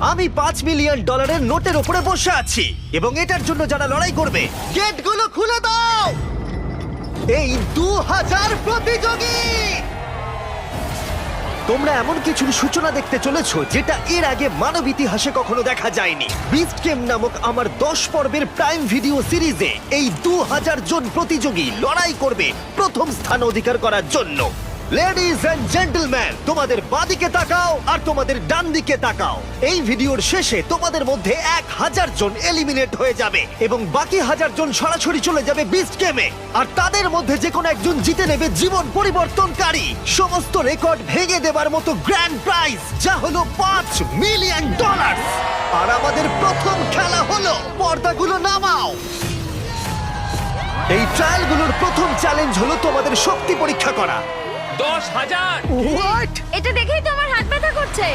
আমি পাঁচ মিলিয়ন ডলারের নোটের ওপরে বসে আছি, এবং এটার জন্য যারা লড়াই করবে, গেটগুলো খুলে দাও! এই দু হাজার প্রতিযোগী! তোমরা এমন কিছুর সূচনা দেখতে চলেছো, যেটা এর আগে মানব ইতিহাসে কখনো দেখা যায়নি। বিস্ট গেম নামক আমার দশ পর্বের প্রাইম ভিডিও সিরিজে এই দু হাজার জন প্রতিযোগী লড়াই করবে প্রথম স্থান অধিকার করার জন্য। লেডিজ এন্ড জেন্টলম্যান তোমাদের বাদিকে তাকাও আর তোমাদের ডান দিকে তাকাও। এই ভিডিওর শেষে তোমাদের মধ্যে এক হাজার জন এলিমিনেট হয়ে যাবে এবং বাকি হাজার জন সরাসরি চলে যাবে বিস্ট গেমে আর তাদের মধ্যে যে কোনো একজন জিতে নেবে জীবন পরিবর্তনকারী। সমস্ত রেকর্ড ভেঙে দেবার মতো গ্র্যান্ড প্রাইজ যা হলো পাঁচ মিলিয়ন ডলার আর আমাদের প্রথম খেলা হলো, পর্দাগুলো নামাও। এই ট্রায়ালগুলোর প্রথম চ্যালেঞ্জ হলো তোমাদের শক্তি পরীক্ষা করা। দশ হাজার। এটা দেখেই তো আমার হাত ব্যথা করছে।